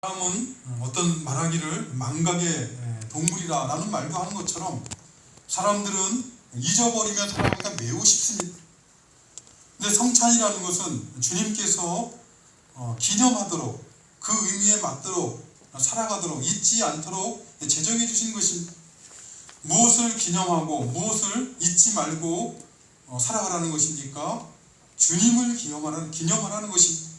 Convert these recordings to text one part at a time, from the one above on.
사람은 어떤 말하기를 망각의 동물이라라는 말도 하는 것처럼 사람들은 잊어버리면 살아가기가 매우 쉽습니다. 근데 성찬이라는 것은 주님께서 어, 기념하도록 그 의미에 맞도록 살아가도록 잊지 않도록 제정해 주신 것입니다. 무엇을 기념하고 무엇을 잊지 말고 어, 살아가라는 것입니까? 주님을 기념하라는 기념하라는 것입니다.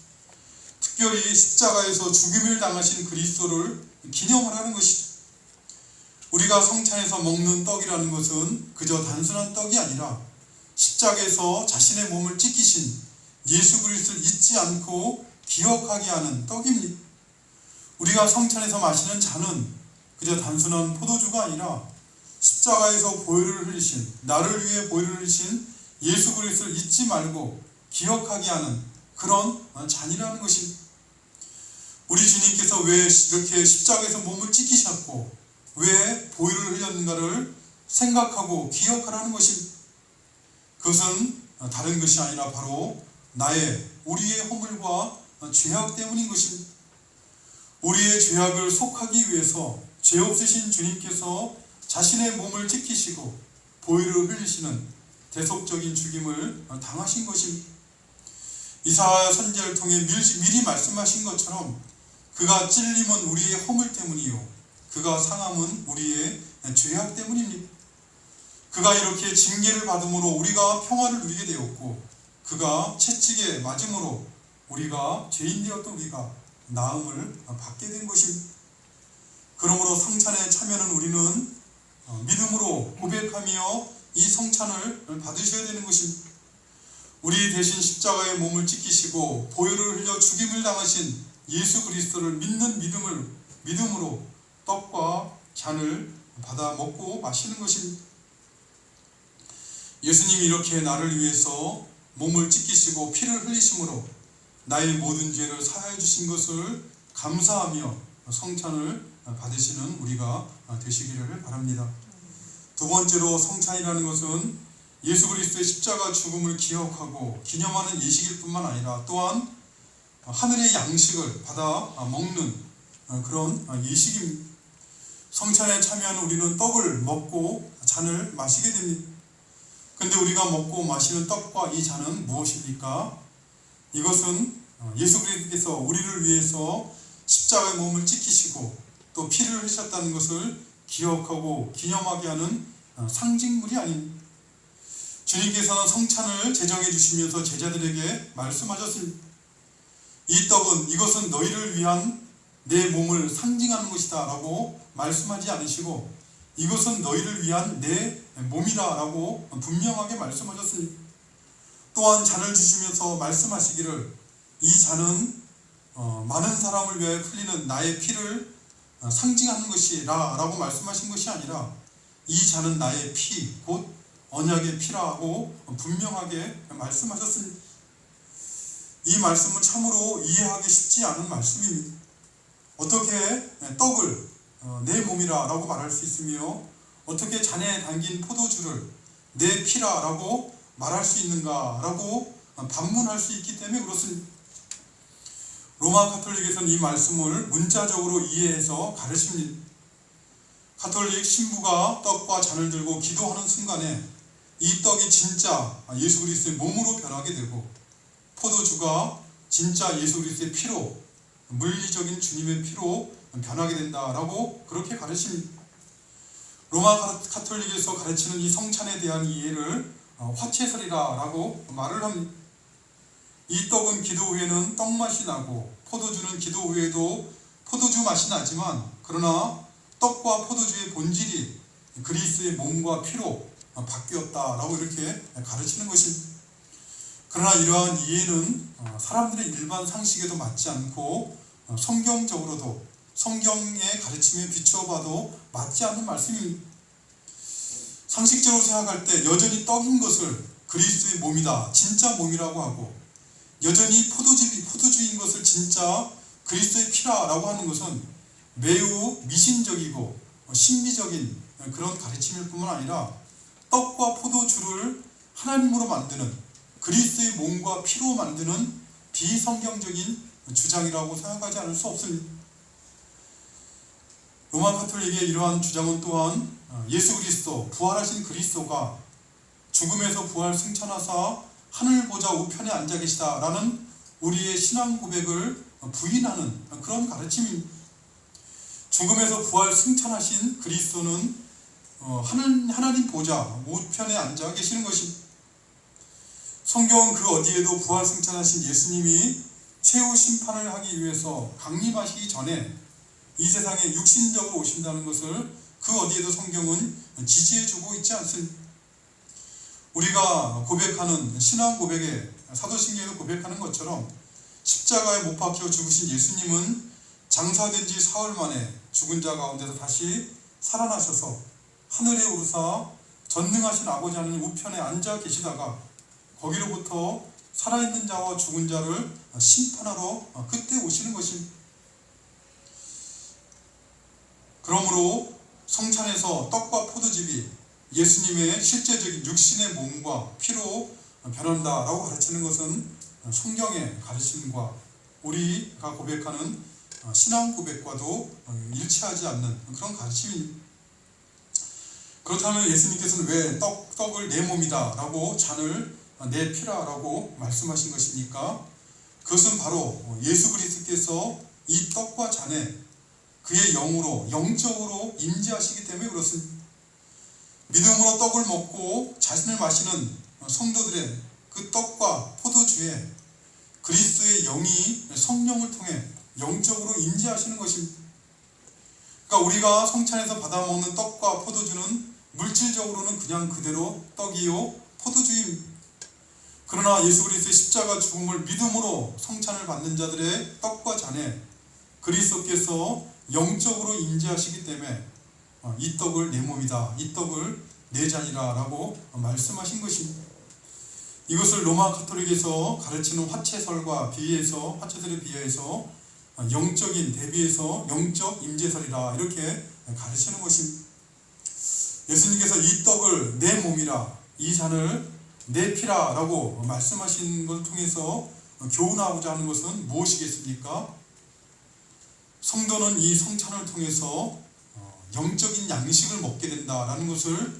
특별히 십자가에서 죽임을 당하신 그리스도를 기념하라는 것이죠. 우리가 성찬에서 먹는 떡이라는 것은 그저 단순한 떡이 아니라 십자가에서 자신의 몸을 찢기신 예수 그리스도를 잊지 않고 기억하게 하는 떡입니다. 우리가 성찬에서 마시는 잔은 그저 단순한 포도주가 아니라 십자가에서 보혈을 흘리신 나를 위해 보혈을 흘리신 예수 그리스도를 잊지 말고 기억하게 하는 그런 잔이라는 것입니다. 우리 주님께서 왜 이렇게 십자가에서 몸을 찢기셨고 왜 보혈을 흘렸는가를 생각하고 기억하라는 것입니다. 그것은 다른 것이 아니라 바로 나의 우리의 허물과 죄악 때문인 것입니다. 우리의 죄악을 속하기 위해서 죄 없으신 주님께서 자신의 몸을 지키시고 보혈을 흘리시는 대속적인 죽임을 당하신 것입니다. 이사야 선지자를 통해 미리 말씀하신 것처럼 그가 찔림은 우리의 허물 때문이요 그가 상함은 우리의 죄악 때문입니다. 그가 이렇게 징계를 받음으로 우리가 평화를 누리게 되었고 그가 채찍에 맞음으로 우리가 죄인 되었던 우리가 나음을 받게 된 것입니다. 그러므로 성찬에 참여는 우리는 믿음으로 고백하며 이 성찬을 받으셔야 되는 것입니다. 우리 대신 십자가의 몸을 지키시고 보혈을 흘려 죽임을 당하신 예수 그리스도를 믿는 믿음을 믿음으로 떡과 잔을 받아 먹고 마시는 것입니다. 예수님이 이렇게 나를 위해서 몸을 찢기시고 피를 흘리심으로 나의 모든 죄를 사하여 주신 것을 감사하며 성찬을 받으시는 우리가 되시기를 바랍니다. 두 번째로 성찬이라는 것은 예수 그리스도의 십자가 죽음을 기억하고 기념하는 예식일 뿐만 아니라 또한 하늘의 양식을 받아 먹는 그런 예식입니다. 성찬에 참여하는 우리는 떡을 먹고 잔을 마시게 됩니다. 근데 우리가 먹고 마시는 떡과 이 잔은 무엇입니까? 이것은 예수 그리스도께서 우리를 위해서 십자가의 몸을 지키시고 또 피를 흘리셨다는 것을 기억하고 기념하게 하는 상징물이 아닙니다. 주님께서는 성찬을 제정해 주시면서 제자들에게 말씀하셨습니다. 이 떡은 이것은 너희를 위한 내 몸을 상징하는 것이다 라고 말씀하지 않으시고 이것은 너희를 위한 내 몸이다 라고 분명하게 말씀하셨습니다. 또한 잔을 주시면서 말씀하시기를 이 잔은 어, 많은 사람을 위하여 흘리는 나의 피를 상징하는 것이라 라고 말씀하신 것이 아니라 이 잔은 나의 피, 곧 언약의 피라고 분명하게 말씀하셨습니다. 이 말씀은 참으로 이해하기 쉽지 않은 말씀입니다. 어떻게 떡을 어, 내 몸이라 라고 말할 수 있으며 어떻게 잔에 담긴 포도주를 내 피라 라고 말할 수 있는가 라고 반문할 수 있기 때문에 그렇습니다. 로마 카톨릭에서는 이 말씀을 문자적으로 이해해서 가르칩니다. 카톨릭 신부가 떡과 잔을 들고 기도하는 순간에 이 떡이 진짜 예수 그리스도의 몸으로 변하게 되고 포도주가 진짜 예수 그리스도의 피로 물리적인 주님의 피로 변하게 된다라고 그렇게 가르칩니다. 로마 카톨릭에서 가르치는 이 성찬에 대한 이해를 어, 화채설이라라고 말을 합니다. 이 떡은 기도 후에는 떡 맛이 나고 포도주는 기도 후에도 포도주 맛이 나지만 그러나 떡과 포도주의 본질이 그리스의 몸과 피로 바뀌었다라고 이렇게 가르치는 것입니다. 그러나 이러한 이해는 어, 사람들의 일반 상식에도 맞지 않고 어, 성경적으로도 성경의 가르침에 비추어봐도 맞지 않는 말씀입니다. 상식적으로 생각할 때 여전히 떡인 것을 그리스도의 몸이다, 진짜 몸이라고 하고 여전히 포도즙이 포도주인 것을 진짜 그리스도의 피라라고 하는 것은 매우 미신적이고 신비적인 그런 가르침일 뿐만 아니라 떡과 포도주를 하나님으로 만드는 그리스도의 몸과 피로 만드는 비성경적인 주장이라고 생각하지 않을 수 없습니다. 로마 카톨릭의 이러한 주장은 또한 어, 예수 그리스도 부활하신 그리스도가 죽음에서 부활 승천하사 하늘 보좌 우편에 앉아 계시다라는 우리의 신앙 고백을 부인하는 그런 가르침입니다. 죽음에서 부활 승천하신 그리스도는 어, 하나님 보좌 우편에 앉아 계시는 것입니다. 성경은 그 어디에도 부활 승천하신 예수님이 최후 심판을 하기 위해서 강림하시기 전에 이 세상에 육신적으로 오신다는 것을 그 어디에도 성경은 지지해주고 있지 않습니다. 우리가 고백하는 신앙 고백에 사도신경에도 고백하는 것처럼 십자가에 못 박혀 죽으신 예수님은 장사된 지 사흘 만에 죽은 자 가운데서 다시 살아나셔서 하늘에 오르사 전능하신 아버지 하나님 우편에 앉아 계시다가 거기로부터 살아있는 자와 죽은 자를 심판하러 그때 오시는 것입니다. 그러므로 성찬에서 떡과 포도즙이 예수님의 실제적인 육신의 몸과 피로 변한다라고 가르치는 것은 성경의 가르침과 우리가 고백하는 신앙 고백과도 일치하지 않는 그런 가르침입니다. 그렇다면 예수님께서는 왜 떡, 떡을 내 몸이다 라고 잔을 내 피라라고 말씀하신 것입니까? 그것은 바로 예수 그리스도께서 이 떡과 잔에 그의 영으로 영적으로 임재하시기 때문에 그렇습니다. 믿음으로 떡을 먹고 자신을 마시는 성도들의 그 떡과 포도주에 그리스도의 영이 성령을 통해 영적으로 임재하시는 것입니다. 그러니까 우리가 성찬에서 받아 먹는 떡과 포도주는 물질적으로는 그냥 그대로 떡이요 포도주입니다. 그러나 예수 그리스도의 십자가 죽음을 믿음으로 성찬을 받는 자들의 떡과 잔에 그리스도께서 영적으로 임재하시기 때문에 어, 이 떡을 내 몸이다. 이 떡을 내 잔이라 라고 말씀하신 것입니다. 이것을 로마 카톨릭에서 가르치는 화채설과 비유해서 화채설에 비유해서 영적인 대비해서 영적 임재설이라 이렇게 가르치는 것입니다. 예수님께서 이 떡을 내 몸이라 이 잔을 내 피라라고 말씀하신 것을 통해서 교훈하고자 하는 것은 무엇이겠습니까? 성도는 이 성찬을 통해서 어, 영적인 양식을 먹게 된다라는 것을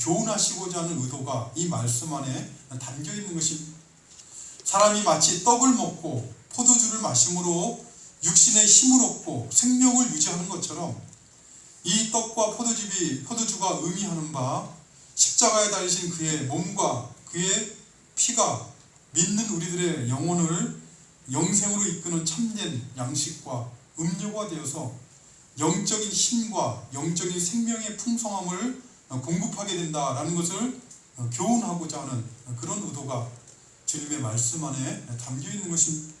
교훈하시고자 하는 의도가 이 말씀 안에 담겨 있는 것입니다. 사람이 마치 떡을 먹고 포도주를 마심으로 육신의 힘을 얻고 생명을 유지하는 것처럼 이 떡과 포도주가 의미하는 바 십자가에 달리신 그의 몸과 그의 피가 믿는 우리들의 영혼을 영생으로 이끄는 참된 양식과 음료가 되어서 영적인 힘과 영적인 생명의 풍성함을 공급하게 된다라는 것을 교훈하고자 하는 그런 의도가 주님의 말씀 안에 담겨 있는 것입니다.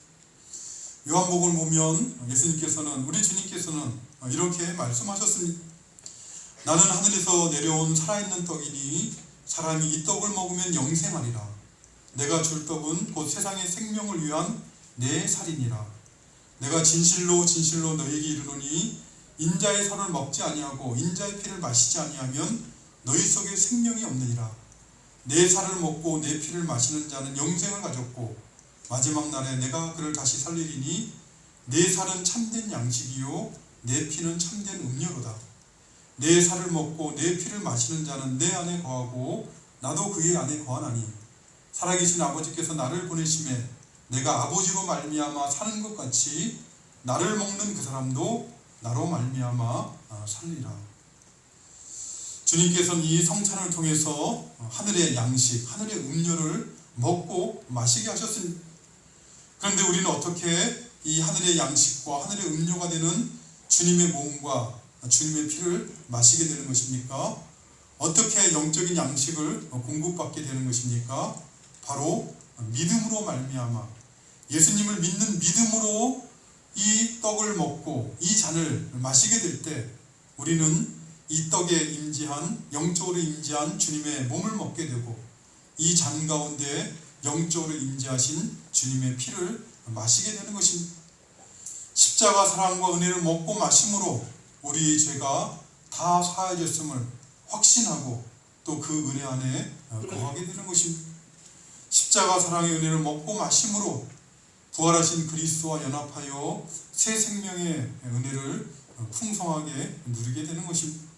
요한복음을 보면 예수님께서는 우리 주님께서는 이렇게 말씀하셨습니다. 나는 하늘에서 내려온 살아있는 떡이니 사람이 이 떡을 먹으면 영생하리라. 내가 줄 떡은 곧 세상의 생명을 위한 내 살이니라. 내가 진실로 진실로 너에게 이르노니 인자의 살을 먹지 아니하고 인자의 피를 마시지 아니하면 너희 속에 생명이 없느니라. 내 살을 먹고 내 피를 마시는 자는 영생을 가졌고 마지막 날에 내가 그를 다시 살리리니 내 살은 참된 양식이요 내 피는 참된 음료로다. 내 살을 먹고 내 피를 마시는 자는 내 안에 거하고 나도 그의 안에 거하나니 살아계신 아버지께서 나를 보내심에 내가 아버지로 말미암아 사는 것 같이 나를 먹는 그 사람도 나로 말미암아 살리라. 주님께서는 이 성찬을 통해서 하늘의 양식, 하늘의 음료를 먹고 마시게 하셨습니다. 그런데 우리는 어떻게 이 하늘의 양식과 하늘의 음료가 되는 주님의 몸과 주님의 피를 마시게 되는 것입니까? 어떻게 영적인 양식을 공급받게 되는 것입니까? 바로 믿음으로 말미암아 예수님을 믿는 믿음으로 이 떡을 먹고 이 잔을 마시게 될 때 우리는 이 떡에 임재한 영적으로 임재한 주님의 몸을 먹게 되고 이 잔 가운데 영적으로 임재하신 주님의 피를 마시게 되는 것입니다. 십자가 사랑과 은혜를 먹고 마심으로 우리의 죄가 다 사해졌음을 확신하고 또 그 은혜 안에 거하게 되는 것입니다. 십자가 사랑의 은혜를 먹고 마심으로 부활하신 그리스도와 연합하여 새 생명의 은혜를 풍성하게 누리게 되는 것입니다.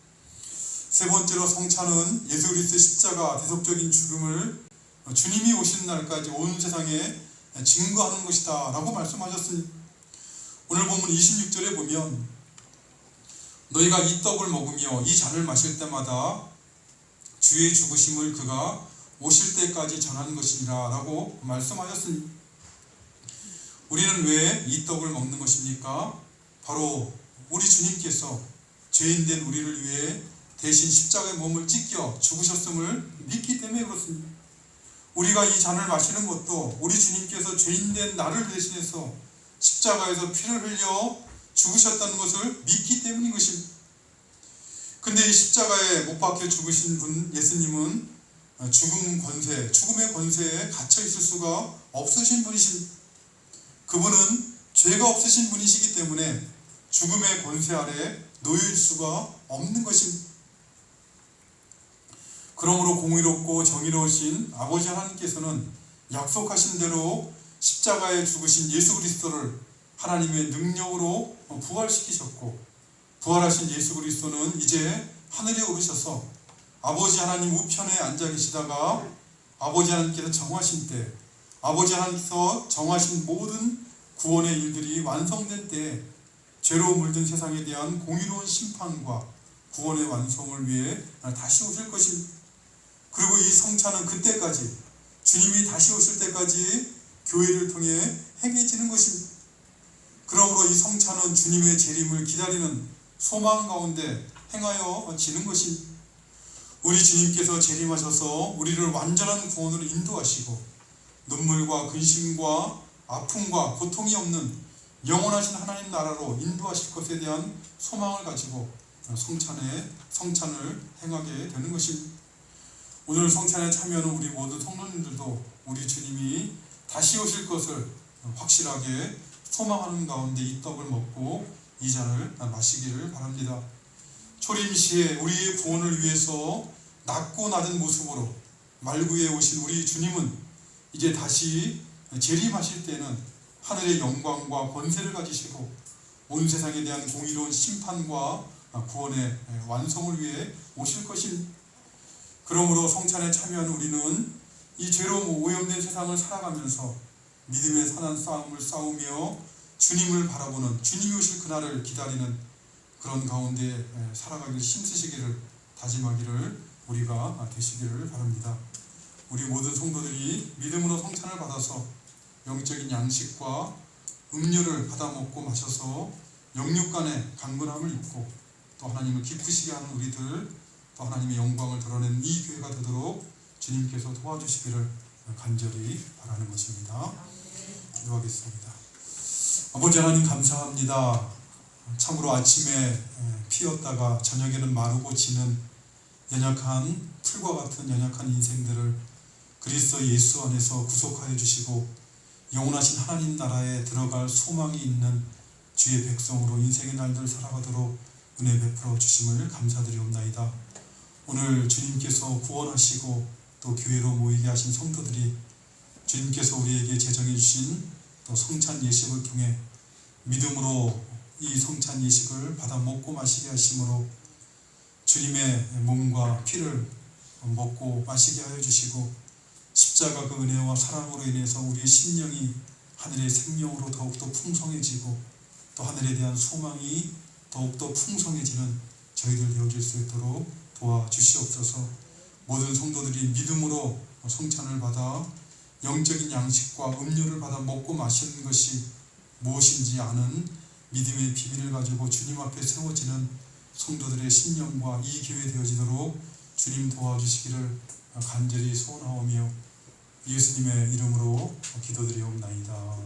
세 번째로 성찬은 예수 그리스도 십자가 대속적인 죽음을 주님이 오시는 날까지 온 세상에 증거하는 것이다 라고 말씀하셨습니다. 오늘 보면 26절에 보면 너희가 이 떡을 먹으며 이 잔을 마실 때마다 주의 죽으심을 그가 오실 때까지 전하는 것이니라 라고 말씀하셨습니다. 우리는 왜 이 떡을 먹는 것입니까? 바로 우리 주님께서 죄인된 우리를 위해 대신 십자가의 몸을 찢겨 죽으셨음을 믿기 때문에 그렇습니다. 우리가 이 잔을 마시는 것도 우리 주님께서 죄인된 나를 대신해서 십자가에서 피를 흘려 죽으셨다는 것을 믿기 때문인 것입니다. 근데 이 십자가에 못 박혀 죽으신 분 예수님은 죽음 권세, 죽음의 권세에 갇혀 있을 수가 없으신 분이십니다. 그분은 죄가 없으신 분이시기 때문에 죽음의 권세 아래 놓일 수가 없는 것입니다. 그러므로 공의롭고 정의로우신 아버지 하나님께서는 약속하신 대로 십자가에 죽으신 예수 그리스도를 하나님의 능력으로 부활시키셨고 부활하신 예수 그리스도는 이제 하늘에 오르셔서 아버지 하나님 우편에 앉아 계시다가 아버지 하나님께서 정하신 때 아버지 하나님께서 정하신 모든 구원의 일들이 완성된 때 죄로 물든 세상에 대한 공의로운 심판과 구원의 완성을 위해 다시 오실 것입니다. 그리고 이 성찬은 그때까지 주님이 다시 오실 때까지 교회를 통해 행해지는 것입니다. 그러므로 이 성찬은 주님의 재림을 기다리는 소망 가운데 행하여 지는 것입니다. 우리 주님께서 재림하셔서 우리를 완전한 구원으로 인도하시고 눈물과 근심과 아픔과 고통이 없는 영원하신 하나님 나라로 인도하실 것에 대한 소망을 가지고 성찬에 성찬을 행하게 되는 것입니다. 오늘 성찬에 참여하는 우리 모든 성도님들도 우리 주님이 다시 오실 것을 확실하게 소망하는 가운데 이 떡을 먹고 이 잔을 마시기를 바랍니다. 초림 시에 우리의 구원을 위해서 낮고 낮은 모습으로 말구에 오신 우리 주님은 이제 다시 재림하실 때는 하늘의 영광과 권세를 가지시고 온 세상에 대한 공의로운 심판과 구원의 완성을 위해 오실 것입니다. 그러므로 성찬에 참여한 우리는 이 죄로 오염된 세상을 살아가면서 믿음의 선한 싸움을 싸우며 주님을 바라보는 주님이 오실 그날을 기다리는 그런 가운데 살아가기를 힘쓰시기를 다짐하기를 우리가 되시기를 바랍니다. 우리 모든 성도들이 믿음으로 성찬을 받아서 영적인 양식과 음료를 받아 먹고 마셔서 영육 간의 강건함을 입고 또 하나님을 기쁘시게 하는 우리들 또 하나님의 영광을 드러낸 이 교회가 되도록 주님께서 도와주시기를 간절히 바라는 것입니다. 기도하겠습니다. 아버지 하나님 감사합니다. 참으로 아침에 피었다가 저녁에는 마르고 지는 연약한 풀과 같은 연약한 인생들을 그리스도 예수 안에서 구속하여 주시고 영원하신 하나님 나라에 들어갈 소망이 있는 주의 백성으로 인생의 날들 살아가도록 은혜 베풀어 주심을 감사드리옵나이다. 오늘 주님께서 구원하시고 또 교회로 모이게 하신 성도들이 주님께서 우리에게 제정해 주신 또 성찬 예식을 통해 믿음으로 이 성찬 예식을 받아 먹고 마시게 하심으로 주님의 몸과 피를 먹고 마시게 하여 주시고 십자가 그 은혜와 사랑으로 인해서 우리의 심령이 하늘의 생명으로 더욱더 풍성해지고 또 하늘에 대한 소망이 더욱더 풍성해지는 저희들 되어질 수 있도록 도와주시옵소서 모든 성도들이 믿음으로 성찬을 받아 영적인 양식과 음료를 받아 먹고 마시는 것이 무엇인지 아는 믿음의 비밀을 가지고 주님 앞에 세워지는 성도들의 신령과 이 교회 되어지도록 주님 도와주시기를 간절히 소원하오며 예수님의 이름으로 기도드리옵나이다.